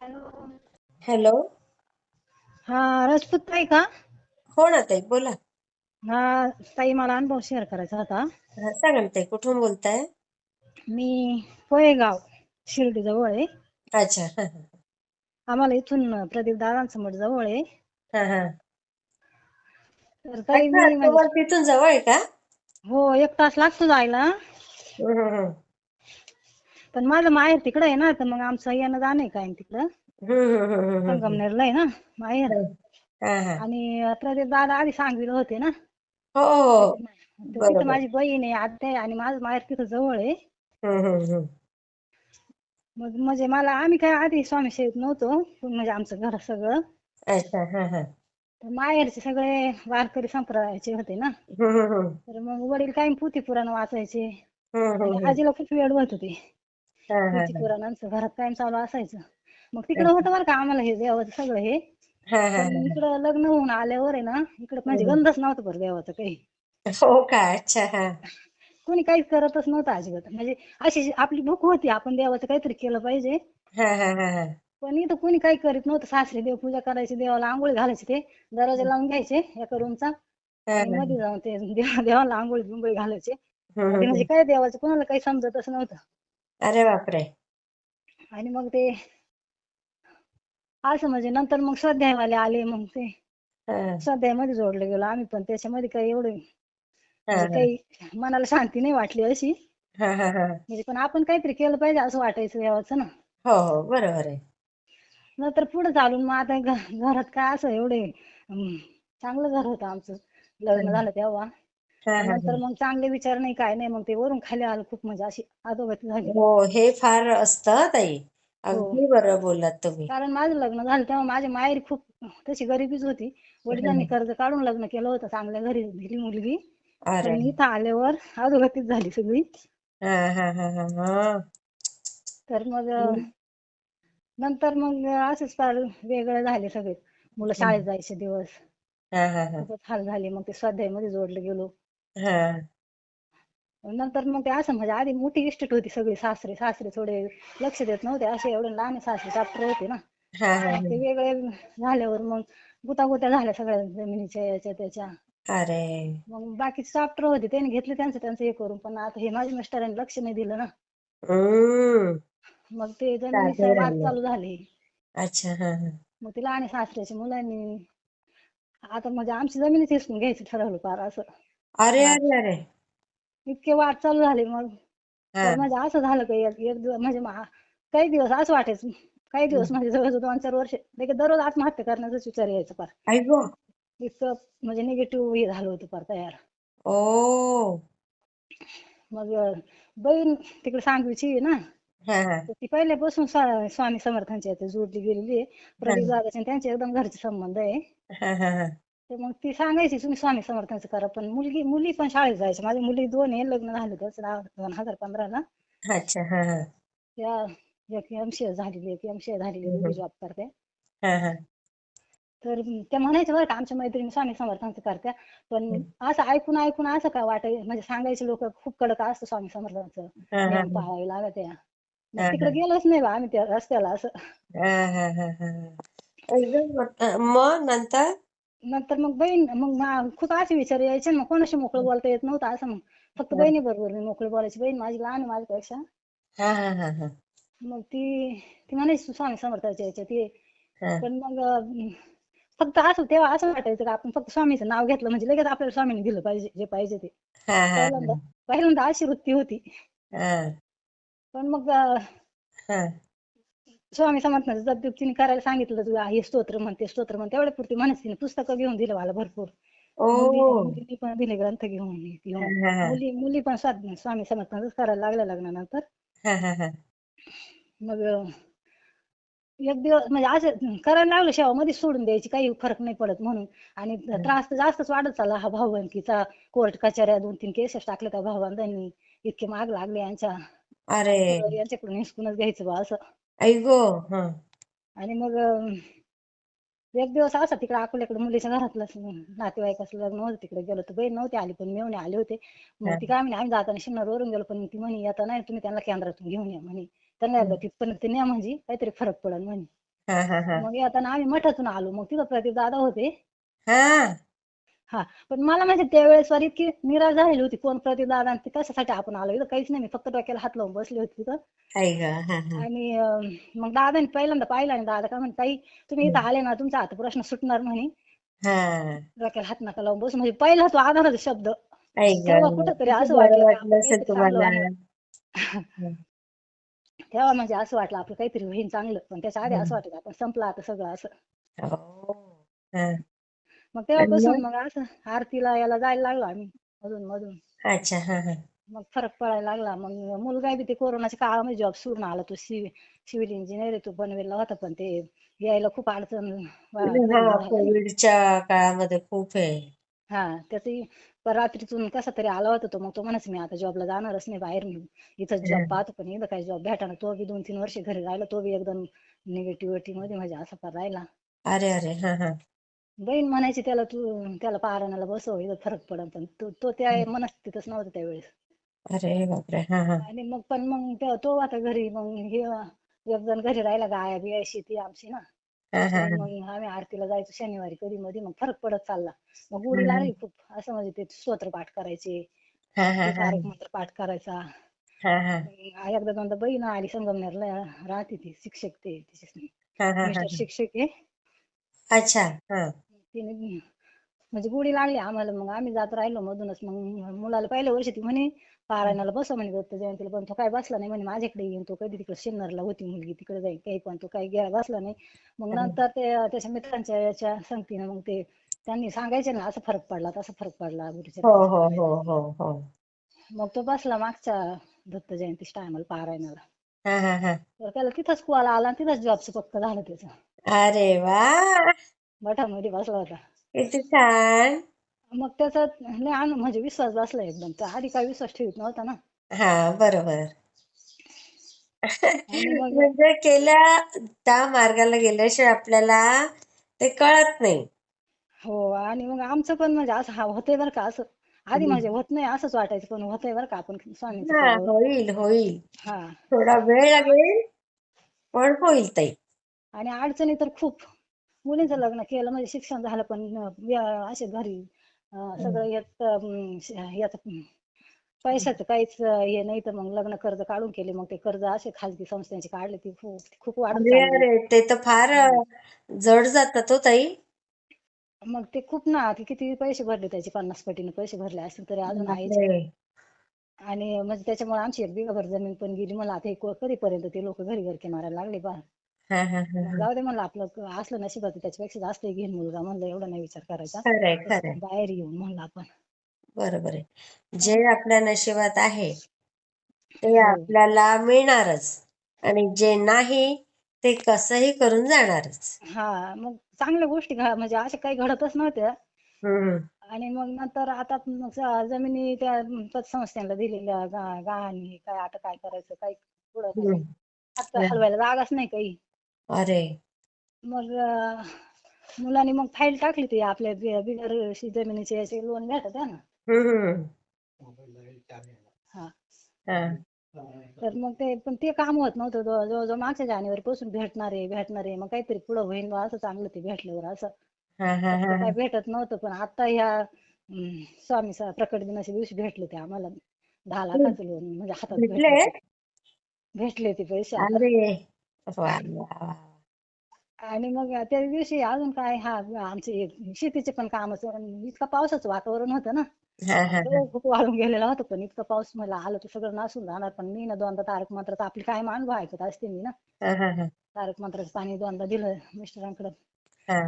Hello. Hello. हा राजपूत ताई का? हो ना ताई बोला. हा ताई मला अनुभव शेअर करायचा होता. हा, सांगा ना ताई कुठून बोलताय? मी पोहेगाव शिर्डी जवळ आहे. अच्छा. हा. आम्हाला इथून प्रदीप दादांचं मठ जवळ आहे. हा, हा. तर ताई अच्छा मी म्हणजे तुम्हाला तिथून जवळ आहे का? हो एक तास लागतो जायला. हम्म, हम्म, हम्म. पण माझं माहेर तिकडं आहे ना तर मग आमचं येणं जाणं आहे काय तिकडं हम्म, हम्म, हम्म, हम्म, हम्म. संगमनेरला आहे ना माहेर हा, हा. आणि प्रदीप दादा आधी सांगलीला होते ना हो हो तर तिथं बरोबर माझी बहीण आहे आत्या आहे आणि माझं माहेर तिथं जवळ आहे हम्म, हम्म, हम्म. मग म्हणजे मला आम्ही काय आधी स्वामी सेवेत नव्हतो पण म्हणजे आमचं घर सगळं अच्छा हा, हा. तर माहेरचे सगळे वारकरी संप्रदायाचे होते ना हम्म, हम्म, हम्म. तर मग वडील काय पोथी पुराण वाचायचे हम्म, हम्म, आणि हम्म. आजीला खूप वेळ होत होती हा, हा, हा. पुराणांचं घरात कायम चालू असायचं. मग तिकडं होतं बरं का आम्हाला हे देवाचं सगळं हे. पण. इकडं लग्न होऊन आल्यावर आहे ना इकडं म्हणजे. गंधच नव्हतं बरं देवाचं काही. हो का? अच्छा हा. कोणी काहीच करतच नव्हतं अजिबात. म्हणजे अशी आपली भूक होती आपण देवाचं काहीतरी केलं पाहिजे. हा, हा, हा, हा. पण इथं कोणी काही करीत नव्हतं. सासरी देवपूजा करायची देवाला आंघोळी घालायचे ते. दरवाजा लावून घ्यायचे एका रूमचा. हा, आणि. मध्ये जाऊन ते देवा- देवाला आंघोळी बिंघोळी घालायचे म्हणजे. काय देवाचं कोणाला काही समजतच नव्हतं. अरे बापरे. आणि मग ते असं म्हणजे नंतर मग स्वाध्यायवाले आले मग ते. हा, स्वाध्यायामध्ये जोडले गेलो आम्ही पण त्याच्यामध्ये काही एवढे म्हणजे हा. काही मनाला शांती नाही वाटली अशी. हा, हा, हा. म्हणजे पण आपण काहीतरी केलं पाहिजे असं वाटायचं देवाचं ना. हो हो. बरोबर आहे. नंतर पुढे चालून मग आता घ- घरात काय असं एवढे चांगलं घर होतं आमचं. लग्न झालं तेव्हा. नंतर. मग चांगले विचार नाही काय नाही मग ते वरून खाली आलं खूप म्हणजे अशी अधोगती झाली. हो हे फार असतं ताई. हो. अगदी बरं बोललात तुम्ही. कारण माझं लग्न झालं तेव्हा माझी माहेरी खूप तशी गरिबीच होती. वडिलांनी कर्ज काढून लग्न केलं होतं चांगल्या घरी दिली मुलगी. पण इथं आल्यावर अधोगतीच झाली सगळी. तर मग नंतर मग असंच फार वेगळं झाले सगळे. मुलं शाळेत जायचे दिवस. हा हा हा. हाल झाले. मग ते स्वाध्यायामध्ये जोडले गेलो. हा. नंतर मग ते असं म्हणजे आधी मोठी इस्टेट होती सगळी सासरे सासरे थोडे लक्ष देत नव्हते. असे एवढे लहान सासरे डॉक्टर होते ना. हा हा मग ते वेगळे झाल्यावर मग गुतागुत्या झाल्या सगळ्या जमिनीच्या याच्या त्याच्या. अरे. मग बाकीचे डॉक्टर होते त्यांनी घेतले त्यांचं त्यांचं हे करून. पण आता हे माझ्या मिस्टरांनी लक्ष नाही दिलं ना. हम्म. मग ते जमिनीचं वाद राहिले चालू झाले. अच्छा हा हा. मग तिला आणि सासऱ्याच्या मुलांनी आता म्हणजे आमची जमिनीच हिसकून घ्यायची ठरवलं फार असं. अरे. अरे अरे. इतके वाद चालू झाले मग. हा. तर म्हणजे असं झालं की एक एक दिवस म्हणजे मा- काही दिवस असं वाटायचं. काही दिवस म्हणजे जवळजवळ दोन चार वर्ष. लगेच दररोज आत्महत्या करण्याचाच विचार यायचा फार. आई गो. इतकं म्हणजे निगेटिव्ह हे झालं होतं फार तयार. ओ. मग बहीण तिकडे सांगवीची आहे ना. हा हा. तर ती पहिल्यापासून स्वा- स्वामी समर्थांच्या इथे जोडली गेलेली आहे. प्रदीप दादाचे आणि त्यांचे एकदम घरचे संबंध आहे. हा हा हा. तर मग ती सांगायची तुम्ही स्वामी समर्थांचं करा. पण मुलगी मुली पण शाळेत जायच्या माझी मुली दोन आहे लग्न झालं त्याचं दोन हजार पंधराला. अच्छा हा हा. त्या एक एमसीए झालेली एक एमसीए झालेली जॉब करते. हा हा. तर त्या म्हणायच्या बरं का आमच्या मैत्रिणी स्वामी समर्थांचं करत्या. पण असं ऐकून ऐकून असं काय वाटाय म्हणजे सांगायचे लोक खूप कडक असतं स्वामी समर्थांचं. हा हा नियम पाळावे लागत या हा, तिकडे गेलोच नाही बा आम्ही त्या रस्त्याला असं. हा हा हा हा मग नंतर? नंतर मग बहीण मग मा- खूप असे विचार यायचे ना मग कोणाशी मोकळं बोलता येत नव्हतं असं मग. फक्त बहिणी बरोबर मी मोकळी बोलायची. बहीण माझी लहान आहे माझ्यापेक्षा. हा हा हा हा. मग ती ती म्हणायची स्वामी समर्थाच्या याच्यात हा. पण मग अं, फक्त असं तेव्हा असं वाटायचं का आपण फक्त स्वामीचं नाव घेतलं म्हणजे लगेच आपल्याला स्वामीने दिलं पाहिजे जे पाहिजे ते. हा हा. पहिल्यांदा पहिल्यांदा अशी वृत्ती होती. हा. पण मग अं, हा. स्वामी समर्थांचं जप जप तिने करायला सांगितलं तुला हे स्तोत्र म्हण ते स्तोत्र म्हण तेवढ्या पुरती म्हणत तिने पुस्तकं घेऊन दिलं मला भरपूर. मुली पण दिले ग्रंथ घेऊन घेऊन मुली मुली पण स्वामी समर्थांचंच करायला लागल्या लग्नानंतर. मग एक दिवस म्हणजे असं करायला लागलं शेवा मध्येच सोडून द्यायची काही फरक नाही पडत म्हणून. आणि त्रास तर जास्तच वाढत चालला हा भावबंदकीचा कोर्ट कचऱ्या दोन तीन केसेस टाकले त्या भावबंदांनी इतके माग लागले यांच्या. यांच्याकडून हिसकूनच घ्यायचं बा असं. आई गो हा. आणि मग अं, एक दिवस असा तिकडे अकोल्याकडे मुलीच्या घरातलं नातेवाईकाचं लग्न होतं तिकडे गेलो तर बहीण नव्हती आली पण मेवणे आले होते. मग ती काय म्हणे आम्ही जाताना शिन्नरवरून गेलो पण ती म्हणे येता नाही तुम्ही त्यांना केंद्रातून घेऊन या म्हणे. त्यांना एकदा तिथपर्यंत न्या म्हणजे काहीतरी फरक पडेल म्हणे. हा हा हा. मग येताना आम्ही मठातून आलो. मग तिथं प्रदीप दादा होते. हा. हा पण मला म्हणजे त्यावेळेस वारी इतकी निराश झालेली होती कोण प्रदीप दादा आणि ते कशासाठी आपण आलो? इथं काहीच नाही मी फक्त डोक्याला हात लावून बसली होती तिथं. आई ग हा हा. आणि अं, मग दादाने पहिल्यांदा पाहिलं आणि दादा काय म्हणते ताई तुम्ही इथं आले ना तुमचा आता प्रश्न सुटणार म्हणे. हा. डोक्याला हात नका लावून बसू म्हणजे पहिला तो आधाराचा शब्द. आई ग तेव्हा कुठंतरी किती असं बरं वाटलं की वाटलं आपलं असेल काहीतरी चांगलं तुम्हाला व्हावं. तेव्हा म्हणजे असं वाटलं आपलं काहीतरी होईन चांगलं पण त्याच्या आधी असं वाटलं आपण संपलं आता सगळं असं. हो हा. मग तेव्हापासून मग? असं आरतीला याला जायला लागलो आम्ही मधून मधून. अच्छा हा हा. मग फरक पडायला लागला. मग मुलगा बी ते कोरोनाच्या काळामध्ये जॉब सोडून आला. तो सिव्हिल सिव्हिल इंजिनियर आहे. तो पनवेलला होता पण ते यायला खूप अडचण हा. कोविडच्या काळामध्ये खूप आहे हा त्याची रात्रीतून कसा तरी आला होता तो. मग तो म्हणायचा मी आता जॉबला जाणारच नाही बाहेर. मी इथंच जॉब. पाहतो पण इथं काही जॉब भेटाना. तो बी दोन तीन वर्ष घरी राहिला. तो बी एकदम निगेटिव्हिटी मध्ये म्हणजे असा फार राहिला. अरे अरे हा हा. बहीण म्हणायची त्याला तू त्याला पारायणाला बसव इथं फरक पडन पण तो तो त्या मनस्थितीतच नव्हता त्यावेळेस. अरे बापरे! हा हा. आणि मग पण मग तो- तो आता घरी मग हे एक जण घरी राहिला गाया बिया शेती आमची ना. हा हा मग आम्ही आरतीला जायचो शनिवारी कधी मध्ये मग फरक पडत चालला. मग गोडी. लागली खूप असं म्हणजे ते स्तोत्र पाठ करायचे. हा हा ते हा. तारक मंत्र पाठ करायचा. हा हा. मग एकदा दोनदा बहीण आली संगमनेरला राहते ती शिक्षक ते तिचे हा हा हा मिस्टर शिक्षक आहे. अच्छा हा. तिने म्हणजे गोडी लागली आम्हाला. मग आम्ही जात राहिलो मधूनच. मग मुलाला पहिल्या वर्षी ती म्हणे पारायणाला बसव म्हणे दत्त जयंतीला पण तो काय बसला नाही म्हणे माझ्याकडे येईन तो. कधी तिकडे शिन्नरला होती मुलगी तिकडे जाईल काही पण तो काही गेला बसला नाही. मग नंतर ते त्याच्या मित्रांच्या याच्या संगतीनं मग ते त्यांनी सांगायचे ना असं फरक पडला तसा फरक पडला गुरुच्या हो हो हो मग तो बसला मागच्या दत्त जयंती टायमाला पारायणाला. तर त्याला तिथंच कॉल आला तिथंच जॉबचं पक्क झालं त्याचं. अरे वा! मठामध्ये बसला होता. किती छान. मग त्याचा लय आन- म्हणजे विश्वास बसला एकदम. तर आधी काही विश्वास ठेवत नव्हता ना. हा बरोबर. आणि मग म्हणजे केल्या त्या मार्गाला गेल्याशिवाय आपल्याला ते कळत नाही. हो आणि मग आमचं पण म्हणजे असं हा होतंय बरं का असं. आधी म्हणजे होत नाही असंच वाटायचं पण होतंय बरं का आपण स्वामींचं हा केल्यावर होईल होईल. हा. थोडा वेळ लागेल पण होईल ताई आणि अडचणी तर खूप. मुलींचं लग्न केलं म्हणजे शिक्षण झालं पण असे घरी सगळं येत अं, पैशाचं काहीच हे नाही तर मग लग्न कर्ज काढून केले मग ते कर्ज असे खाजगी संस्थांचे काढले ते खूप अरे ते तर फार जड जातात हो ताई. मग ते खूप ना ते किती पैसे भरले त्याचे पन्नास पटीने पैसे भरले असतील तरी अजून बापरे. आणि म्हणजे त्याच्यामुळे आमची एक बिघाभर जमीन पण गेली मला आता कधीपर्यंत ते लोक घरी घरके मारायला लागले बा. हा हा हा हा. जाऊ दे म्हणलं आपलं असलं नशिबात त्याच्यापेक्षा जास्त घेईन मुलगा म्हणलं एवढा नाही विचार करायचा. बाहेर येऊन म्हणलं आपण. बरोबर आहे. जे आपल्या नशिबात आहे ते हो. आपल्याला मिळणारच. आणि जे नाही ते कसंही करून जाणारच. हा मग चांगल्या गोष्टी घ- म्हणजे अशा काही घडतच नव्हत्या. आणि मग नंतर आता मग ज- जमिनी त्या पतसंस्थांना दिलेल्या गा- गहाणी काय आता काय करायचं काही पुढं. हात हलवायला जागाच नाही काही. अरे. मग अं, मुलांनी मग फाईल टाकली ती आपल्या बि- बिगर जमिनीचे याचे लोन भेटत आहे ना. हा. हा. तर मग ते पण ते काम होत नव्हतं. जवळ- जवळजवळ मागच्या जानेवारी पासून भेटणार आहे भेटणार आहे मग काहीतरी पुढं होईल बा असं चांगलं ते भेटल्यावर असं. हा हा तर हा. ते काय भेटत नव्हतं पण आता ह्या स्वामी स- प्रकट दिनाच्या दिवशी भेटले ते आम्हाला. दहा लाखाचं लोन म्हणजे हातात भेटले? भेटले ते. भेटले ते पैसे. आता अरे. आणि मग त्या दिवशी अजून काय हा आमचे शेतीचे पण काम इतकं पावसाचं वातावरण होतं ना. खूप वाळून गेलेला होता पण इतकं पाऊस मला आलं तर सगळं नासून जाणार पण मी ना दोनदा तारक मंत्रात आपली काय अनुभव ऐकत असते मी ना. तारक मंत्राचं पाणी दोनदा दिलं मिस्टरांकडे. हा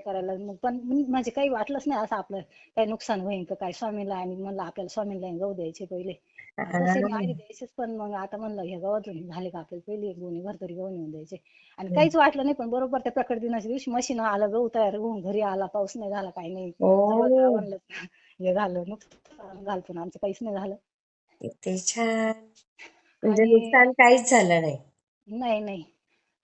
करायला मग पण म्हणजे काही वाटलंच नाही असं आपलं. काही नुकसान होईल का काय स्वामीला आणि म्हणलं आपल्याला स्वामीला गहू द्यायचे पहिले. द्यायचेच पण मग आता म्हणलं हे गव्हातून झाले का आपल्याला पहिले एक गोणी भर तरी गहू नेऊन द्यायचे. आणि काहीच वाटलं नाही पण बरोबर त्या प्रकट दिनाच्या दिवशी मशीन आलं गहू तयार होऊन घरी आला पाऊस नाही झाला काही नाही. हे झालं नुकसान झालं पण आमचं काहीच नाही झालं. किती छान. म्हणजे नुकसान काहीच झालं नाही. नाही नाही.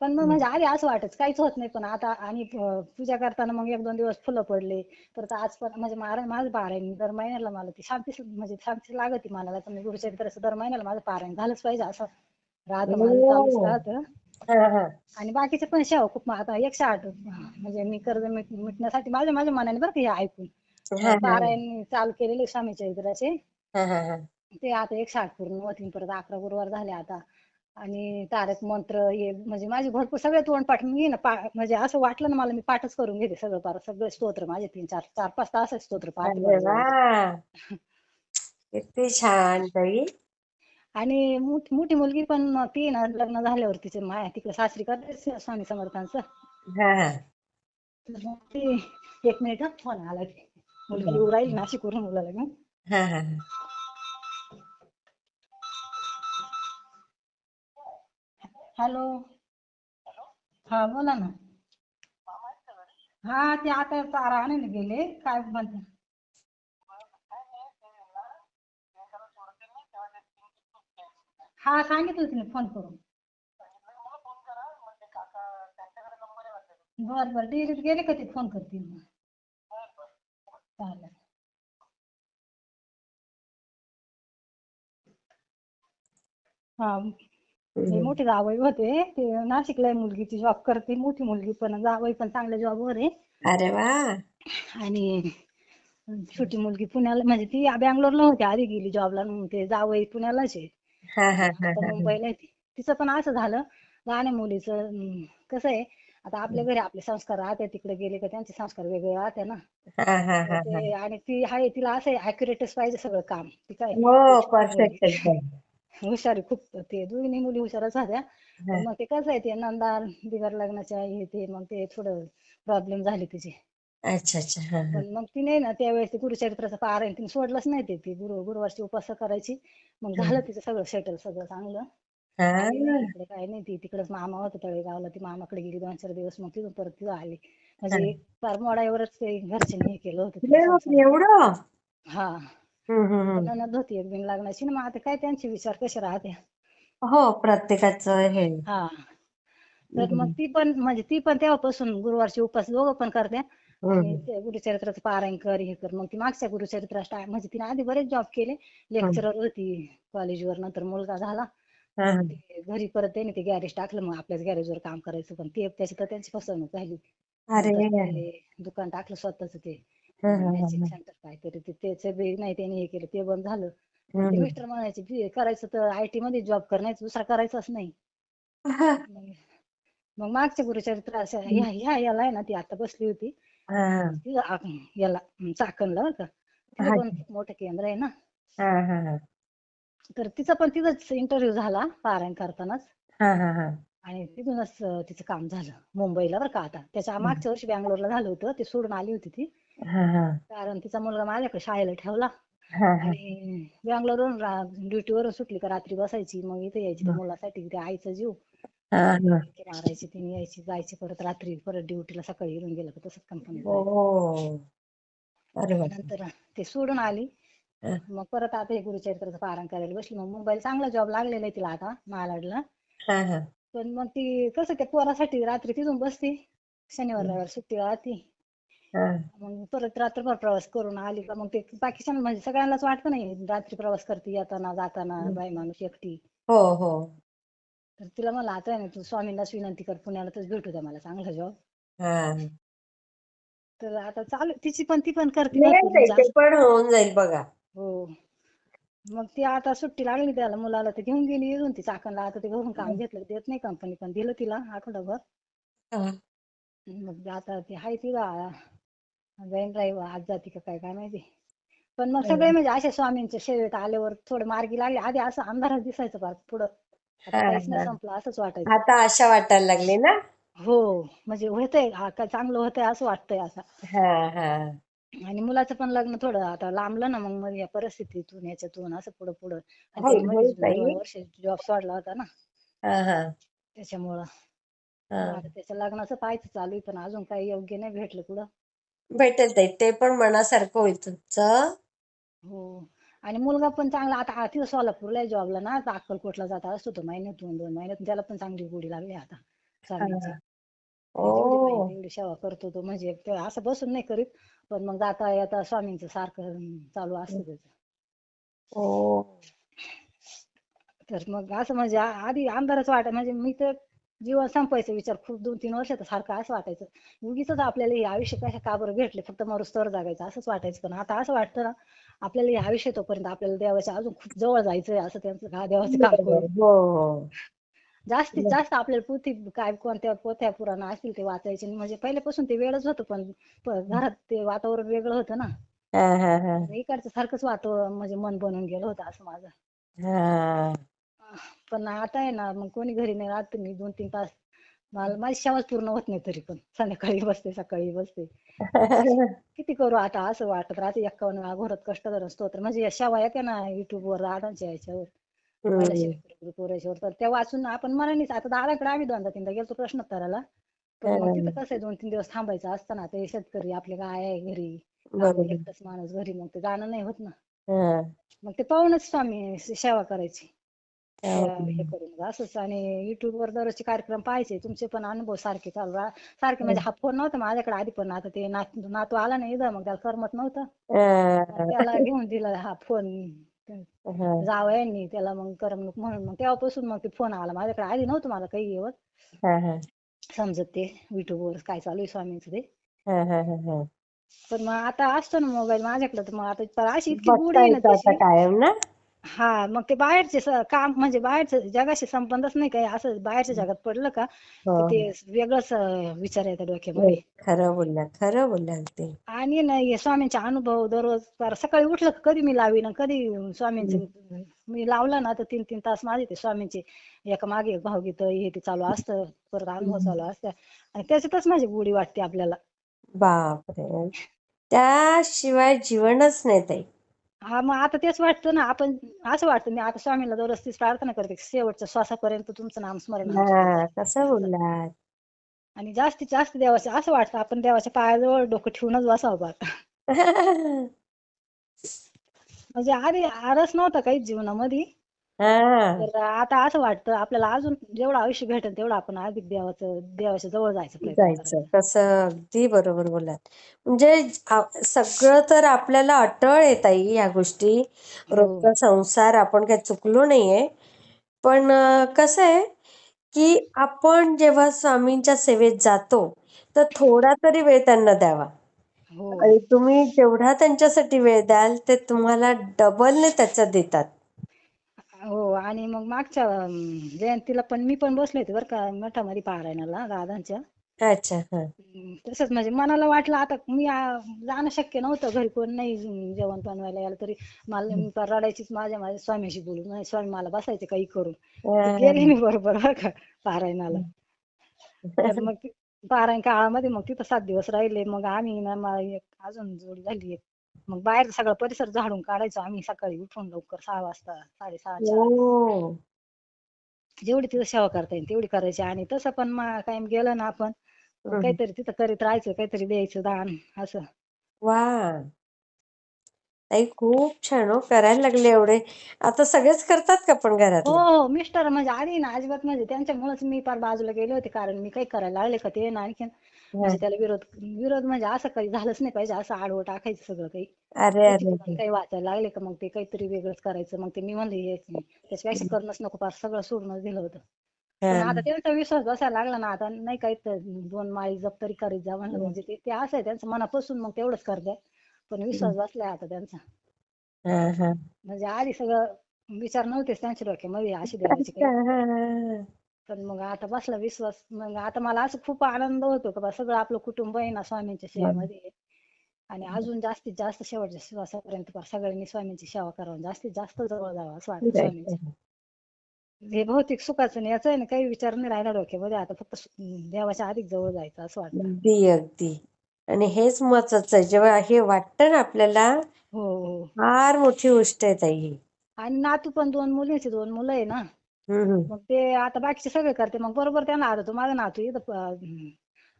पण मग म्हणजे आधी असं वाटायचं काहीच होत नाही. पण आता आणि पूजा करताना मग एक दोन दिवस फुलं पडले. तर आता आज पण म्हणजे मारा माझं पारायण दर महिन्याला मला ती शांती म्हणजे शांती लागते मला तर मी गुरुचरित्राचं दर महिन्याला माझं पारायण झालंच पाहिजे असं. राहतं हा. आणि बाकीचे पण सेवा खूप आता एकशे आठ म्हणजे मी कर्ज मिट- मिटण्यासाठी माझ्या माझ्या मनाने बरं का हे ऐकून. पारायण चालू केलेले हा हा. ते आता एकशे आठ पूर्ण होतील परत अकरा गुरुवार झाले आता. आणि तारक मंत्र हे म्हणजे माझे भरपूर सगळे तोंडपाठ मी ना म्हणजे असं वाटलं ना मला मी पाठच करून घेते सगळं पार सगळे स्तोत्र माझे तीन चार चार पाच तास स्तोत्र पाठ किती छान ताई. आणि मोठी मोठी मुलगी पण ती ना लग्न झाल्यावर तिचे माया तिकडे सासरी करते स्वामी समर्थांचं. तर मग ती एक मिनिट हा फोन आला की. मुलगी राहील नाशिकवरून मुलाला घेऊन. हॅलो. हा बोला ना. हा ते आता तारा आणायला गेले. काय म्हणते? हा सांगितलं तिने फोन करून. बर बर. डेअरीत गेले का ते? फोन करतील मग. चालेल. हा. मोठे जावई होते. ते नाशिकला आहे मुलगी ती जॉब करते. मोठी मुलगी पण जावई पण चांगल्या जॉबवर आहे. अरे वा. आणि छोटी मुलगी पुण्याला म्हणजे ती बँगलोरला होती. आधी गेली जॉबला ते जावई पुण्यालाच आहे. हा हा हा आता मुंबईला आहे ती. तिचं पण असं झालं. लहान आहे मुलीचं. अं, कसं आहे आता आपल्या घरी आपले संस्कार राहते तिकडे गेले का त्यांचे संस्कार वेगळे राहते ना. हा हा हा ते आणि ती आहे तिला असं आहे अॅक्युरेटच पाहिजे सगळं काम. ती काय हो परफेक्ट हुशार आहे खूप ते दोन्ही मुली हुशारच होत्या पण मग ते कसं आहे ते नंदा बिगर लग्नाच्या हे ते मग ते थोडं प्रॉब्लेम झाले तिचे. अच्छा अच्छा. हा हा. पण मग तिने ना त्यावेळेस ते गुरुचरित्राचं पारायण तिने सोडलंच नाही ते ती गुरु गुरुवारची उपास करायची. मग झालं तिचं सगळं सेटल सगळं चांगलं. हा. आली नाही इकडे काय नाही ती तिकडेच मामा होता तळेगावला. ती मामाकडे गेली दोन चार दिवस. मग तिथून परत तिथं आली. म्हणजे फार मोडावरच ते घरच्यांनी हे केलं होतं तिला अरे बापरे, संसार. एवढं? हा. ननद होती एक बिन लग्नाची ना मग आता काय त्यांचे विचार कसे राहते? हो प्रत्येकाचं हे. हा. तर मग ती पण म्हणजे ती पण तेव्हापासून गुरुवारचे उपास दोघं पण करते. आणि ते गुरुचरित्राचं पारायण कर हे कर. मग ती मागच्या गुरुचरित्रा स्टार्ट म्हणजे तिने आधी बरेच जॉब केले. लेक्चरर होती कॉलेजवर नंतर मुलगा झाला. ते घरी परत त्याने ते गॅरेज टाकलं. मग आपल्याच गॅरेजवर काम करायचं. पण ते त्याची तर त्यांची फसवणूक झाली. अरे. दुकान टाकलं स्वतःच ते. सेंटर काहीतरी. ते त्याचं बी नाही त्यांनी हे केलं ते बंद झालं. ते. मिस्टर म्हणायचे "बी- करायचं तर आयटी मध्ये जॉब करायचं दुसरा करायचाच नाही. मग मग मागच्या गुरुचरित्र असं ह्या ह्या याला आहे ना ती आता बसली होती. ती आ- याला चाकणला बरं का. तिथं. पण खूप मोठं केंद्र आहे ना. हा, हा, हा. तर तिचा पण तिथंच इंटरव्ह्यू झाला पारायण करतानाच. आणि तिथूनच अं, तिचं काम झालं मुंबईला बरं का आता. त्याच्या मागच्या वर्षी बँगलोरला झालं होतं ते सोडून आली होती ती. हा, हा. कारण तिचा मुलगा माझ्याकडे शाळेला ठेवला हा, हा. आणि बँगलोरवरून ड्युटीवरून सुटली का रात्री बसायची मग इथे यायची त्या मुलासाठी त्या आईचा जीव हा, हा. मारायची तिने यायची जायची परत रात्री परत ड्युटीला सकाळी येऊन गेलं का तसंच कंपनीत हो अरे नंतर ते सोडून आली हा. मग परत आता हे गुरुचरित्राचं पारायण करायला बसली मग मुंबईला चांगला जॉब लागलेला आहे तिला आता मालाडला हा, हा. पण मग ती कसं त्या पोरासाठी रात्री तिथून बसती शनिवार रविवार सुट्टी राहती. मग परत रात्रभर प्रवास करून आली का मग ते बाकीच्या म्हणजे सगळ्यांनाच वाटतं नाही रात्री प्रवास करते येताना जाताना बाई माणूस एकटी. हो हो. तर तिला मला आता आहे ना तू स्वामींनाच विनंती कर पुण्यालाच भेटू द्या मला चांगला जॉब हा. तर आता चालू तिची पण ती पण करते ते पण होऊन जाईल बघा. हो. मग ती आता सुट्टी लागली त्याला मुलाला ते घेऊन गेली येऊन ती चाकणला. आता ते घरून काम घेतलं देत नाही कंपनी पण दिलं तिला आठवडाभर. हा. मग आता ती हाय तिला जाईन राहील आज जाती का काय काय माहिती. पण मग सगळे म्हणजे असे स्वामींच्या सेवेत आल्यावर थोडे मार्गी लागले. आधी असं अंधारात दिसायचं फार पुढं. आता हा, काहीच नाही हा. संपलं असंच वाटायचं. आता आशा वाटायला लागली ना? हो म्हणजे होतंय हा काय चांगलं होतंय असं वाटतंय असं हा हा. आणि मुलाचं पण लग्न थोडं आता लांबलं ना मग मग या परिस्थितीतून याच्यातून असं पुढं पुढं. आणि होईल, तिने होईल मध्येच ताई. दोन वर्ष जॉब सोडला होता ना. हा हा. त्याच्यामुळं. हा. आता त्याच्या लग्नाचं पाहायचं चालू आहे पण अजून काही योग्य नाही भेटलं कुठं भेटेल ताई. ते पण मनासारखं होईल तुमचं. हो. आणि मुलगा पण चांगला आता आ- तिथं सोलापूरला आहे जॉबला ना आता अक्कलकोटला जात असतो तो महिन्यातून दोन महिन्यातून त्याला पण चांगली गोडी लागली आता स्वामींची जेवढी ओ. पाहिजे तेवढी सेवा करतो तो म्हणजे ते असं बसून नाही करीत पण मग जाता येता स्वामींचं सारखं चालू असतं त्याचं. ओ तर मग असं म्हणजे आ- आधी अंधारच वाटत म्हणजे मी तर जीवन संपायचा विचार खूप दोन तीन वर्षात सारखं असं वाटायचं. उगीच आपल्याला हे आयुष्य कशा का बरं भेटले? फक्त मरुस्तर जागायचं असंच वाटायचं. पण आता असं वाटतं ना आपल्याला हे आयुष्य तोपर्यंत आपल्याला देवाच्या अजून खूप जवळ जायचंय असं त्यांचं देवाचं काम हो हो. जास्तीत जास्त आपल्याला पोथी काय कोणत्या पोथ्या पुराण असतील ते वाचायचे. म्हणजे पहिल्यापासून ते वेळच होतं पण घरात ते वातावरण वेगळं होतं ना. इकडचं सारखंच वातावरण म्हणजे मन बनून गेलं होतं असं माझं. पण आता आहे ना मग कोणी घरी नाही राहत मी दोन तीन तास मला माझी सेवाच पूर्ण होत नाही तरी पण. संध्याकाळी बसते सकाळी बसते. किती करू आता असं वाटत राहते एक्कावन्न वेळा घोरत कष्ट धरून स्तोत्र. म्हणजे या सेवा येते ना युट्यूब वर दादांच्या याच्यावर. ग्रुपवर तर त्या वाचून आपण मनानेच आता दादाकडे आम्ही दोनदा तीनदा गेलतो प्रश्नोत्तराला. पण मग तिथं कसं आहे दोन तीन दिवस थांबायचं असतं ना ते शेतकरी आपले गाय आहे घरी. एकटाच माणूस घरी मग ते जाणं नाही होत ना. मग ते पाहूनच स्वामी सेवा करायची. हो. करून असंच आणि युट्यूब वर दररोजचे कार्यक्रम पाहायचे. तुमचे पण अनुभव सारखे चालू राहा सारखे म्हणजे हा फोन नव्हता माझ्याकडे आधी पण. आता ते नात आला नाही इथं मग त्याला करमत नव्हतं. त्याला घेऊन दिला हा फोन. जावयांनी त्याला मग करमणूक म्हणून. मग तेव्हापासून मग ते फोन आला. माझ्याकडे आधी नव्हतं मला काही येवत. समजत ते युट्यूब वर काय चालू आहे स्वामींचं ते. पण मग आता असतो ना मोबाईल माझ्याकडे तर मग आता अशी इतकी गोडी आहे कायम ना? हा मग ते बाहेरचे स- काम म्हणजे बाहेरचं जगाशी संबंधच नाही काही. असं बाहेरच्या जगात पडलं का हो. तर ते वेगळंच अं, विचार येतात डोक्यामध्ये. खरं बोलल्या खरं बोलल्या ते. आणि ना हे स्वामींचे अनुभव दररोज सकाळी उठलं का कधी मी लावीन आणि कधी स्वामींचे मी लावलं ना तर तीन तीन तास माझे ते स्वामींचे एका मागे एक भावगीत हे ते चालू असतं परत अनुभव चालू असतं. आणि त्याच्यातच माझी गोडी वाटते आपल्याला. बापरे. त्याशिवाय जीवनच नाही ताई. हा मग आता तेच वाटतं ना आपण असं वाटतं मी आता स्वामीला दररोज तीच प्रार्थना करते की शेवटच्या श्वासापर्यंत तुमचं नाम स्मरण हा कसं बोललात? आणि जास्तीत जास्त देवाचे असं वाटतं आपण देवाच्या पायाजवळ डोकं ठेवूनच बसावं बा. आता म्हणजे आधी आरस नव्हता काही जीवनामध्ये. हा. तर आता असं वाटतं आपल्याला अजून जेवढं आयुष्य भेटेल तेवढं आपण अधिक देवाचं देवाच्या जवळ जायचं प्रयत्न जायचं करायचा कसं अगदी बरोबर बोललात. म्हणजे आ- सगळं तर आपल्याला अटळ येत आहे या गोष्टी. हो. रोजचा संसार आपण काही चुकलो नाहीये. पण अं, कसं आहे की आपण जेव्हा स्वामींच्या सेवेत जातो तर थोडा तरी वेळ त्यांना द्यावा. हो. आणि तुम्ही जेवढा त्यांच्यासाठी वेळ द्याल ते तुम्हाला डबलने त्याचं देतात. हो आणि मग मागच्या अं, जयंतीला पण मी पण बसले होते बरं का मठामध्ये पारायणाला दादांच्या. अच्छा हा. हम्म, तसंच म्हणजे मनाला वाटलं आता मी आ, जाणं शक्य नव्हतं घरी कोण नाही जेवण बनवायला यायला तरी. मला मी फार रडायचीच माझ्या माझ्या स्वामीशी बोलून नाही स्वामी मला बसायचे काही करून. तर गेले मी बरोबर बरं का पारायणाला. तर मग ती- पारायण काळामध्ये मग तिथं सात दिवस राहिले. मग आम्ही ना मा- एक अजून जोडी झाली एक. मग बाहेर सगळा परिसर झाडून काढायचो आम्ही सकाळी उठून लवकर सहा वाजता साडेसहाच्या हो. जेवढी तिथं सेवा करता येईल तेवढी करायची. आणि तसं पण मग कायम गेलं ना आपण. काहीतरी तिथं करीत राहायचं काहीतरी द्यायचं दान असं. वा. ताई खूप छान हो करायला लागले एवढे. आता सगळेच करतात का पण हो घरातले हो मिस्टर म्हणजे आधी ना अजिबात म्हणजे त्यांच्यामुळेच मी फार बाजूला गेले होते. कारण मी काही करायला लागले का ते ना आणखीन. म्हणजे त्याला विरोध विरोध म्हणजे असं काही झालंच नाही पाहिजे असं आडवं टाकायचं सगळं काही. अरे त्याची काही वाचायला लागले का मग? ते काहीतरी वेगळंच करायचं. मग ते मी म्हणले हे त्याच्यापेक्षा करणंच नको फार सगळं सोडूनच दिलं होतं. पण. आता त्यांचा विश्वास बसायला लागला ना आता नाही काही तर दोन माळी जप तरी करीत जा म्हणलं म्हणजे ते ते असं आहे त्यांचं मनापासून मग तेवढंच करतात पण विश्वास बसलाय आता त्यांचा. म्हणजे आधी सगळं विचार नव्हतेच त्यांच्या डोक्यामध्ये अशी देवाची पण मग आता बसला विश्वास मग आता मला असं खूप आनंद होतो का सगळं आपलं कुटुंब आहे ना स्वामींच्या सेवेमध्ये. आणि अजून जास्तीत जास्त शेवटच्या श्वासापर्यंत सगळ्यांनी स्वामींची सेवा करावं. जास्तीत जास्त जवळ जावं वाटतं स्वामींच्या हे भौतिक सुखाचं आणि याचं आहे ना काही विचार नाही राहिला डोक्यामध्ये. आता फक्त देवाच्या अधिक जवळ जायचं असं वाटतं. अगदी अगदी. आणि हेच महत्वाचं आहे. जेव्हा हे वाटतं ना आपल्याला हो हो. फार मोठी गोष्ट आहे ताई आणि नातू पण दोन मुलींचे दोन मुलं आहे ना. मग ते आता बाकीचे सगळे करते. मग बरोबर त्यांना आता तो माझा नातू इथं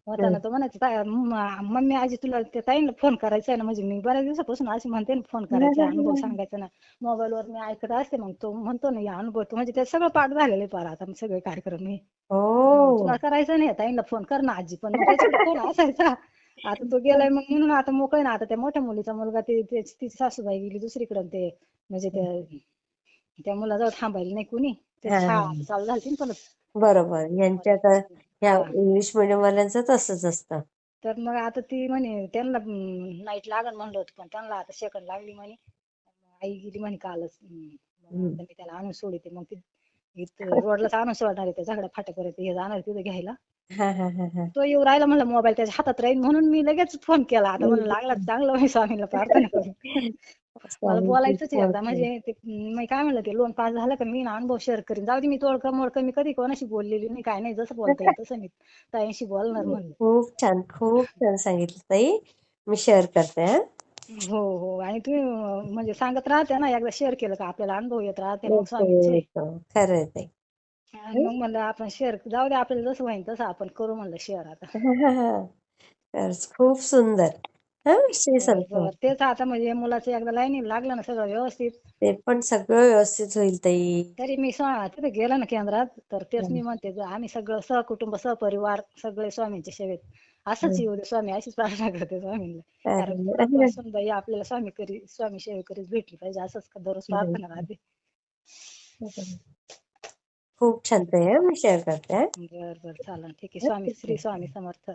होताना तो म्हणायचा "ताई, म- मम्मी आजी तुला त्या ताईंना फोन करायचा आहे ना म्हणजे मी बऱ्याच दिवसापासून अशी म्हणते ना फोन करायचा अनुभव सांगायचा ना. मोबाईलवर मी ऐकत असते मग तो म्हणतो ना या अनुभव तो म्हणजे ते सगळं पाठ झालेलं आहे पार आता सगळे कार्यक्रम मी हो. तुला करायचं नाही ताईंना फोन कर ना आजी पण त्याच्याकडे फोन असायचा? आता तो गेलाय मग म्हणून आता मोकळे ना आता त्या मोठ्या मुलीचा मुलगा ते ते- तिची सासूबाई गेली दुसरीकडे ते म्हणजे त्या त्या मुलाजवळ थांबायला नाही कुणी. ते चालू झाली परत बरोबर. यांच्या का ह्या इंग्लिश मिडियम वाल्यांचं तसंच असतं. तर मग आता ती म्हणे त्यांना नाईट लागल म्हणलं होतं पण त्यांना आता सेकंड लागली म्हणे. आई गेली म्हणे कालच. मग. आता मी त्याला आणून सोडते. मग ती इथं रोडलाच आणून सोडणार आहे त्या झागड्या फाट्यापर्यंत. हे जाणार तिथं घ्यायला. हा हा हा हा. तो येऊ राहिला म्हणलं मोबाईल त्याच्या हातात राहील म्हणून मी लगेच फोन केला. आता म्हणलं लागला तर चांगलं मी स्वामीला प्रार्थना करू. मला स्वामींची बोलायचंच आहे कृपा. म्हणजे ते मी काय म्हणलं ते लोन पास झालं का मी ना अनुभव शेअर करीन. जाऊ दे मी तोडकं मोडकं मी कधी कोणाशी बोललेली नाही काय नाही जसं बोलता येईल तसं मी ताईंशी बोलणार म्हणलं. खूप छान खूप छान सांगितलं ताई. मी शेअर करते हा. हो हो आणि तुम्ही अं, म्हणजे सांगत राहते ना एकदा शेअर केलं का आपल्याला अनुभव येत राहते मग स्वामींचे येतो खरं आहे ताई. आणि मग म्हणलं आपण शेअर जाऊ दे आपल्याला जसं होईल तसं आपण करू म्हणलं शेअर आता. खरंच खूप सुंदर. हा तेच आता म्हणजे मुलाचं एकदा लाईनीला लागलं ना सगळं व्यवस्थित. ते पण सगळं व्यवस्थित होईल ताई. तरी मी स्वा- तिथे गेलं ना केंद्रात तर तेच मी म्हणते आम्ही सगळं सहकुटुंब सहपरिवार सगळे स्वामींच्या सेवेत. असंच येऊ दे स्वामी अशीच प्रार्थना करते स्वामींना. कारण अरे, बाई आपल्याला स्वामी करी स्वामी सेवेकरीच भेटली पाहिजे असंच का दररोज प्रार्थना राहते. खूप छान ताई हा मी शेअर करते हा. बर बर चालेल ठीक आहे स्वामी श्री स्वामी समर्थ.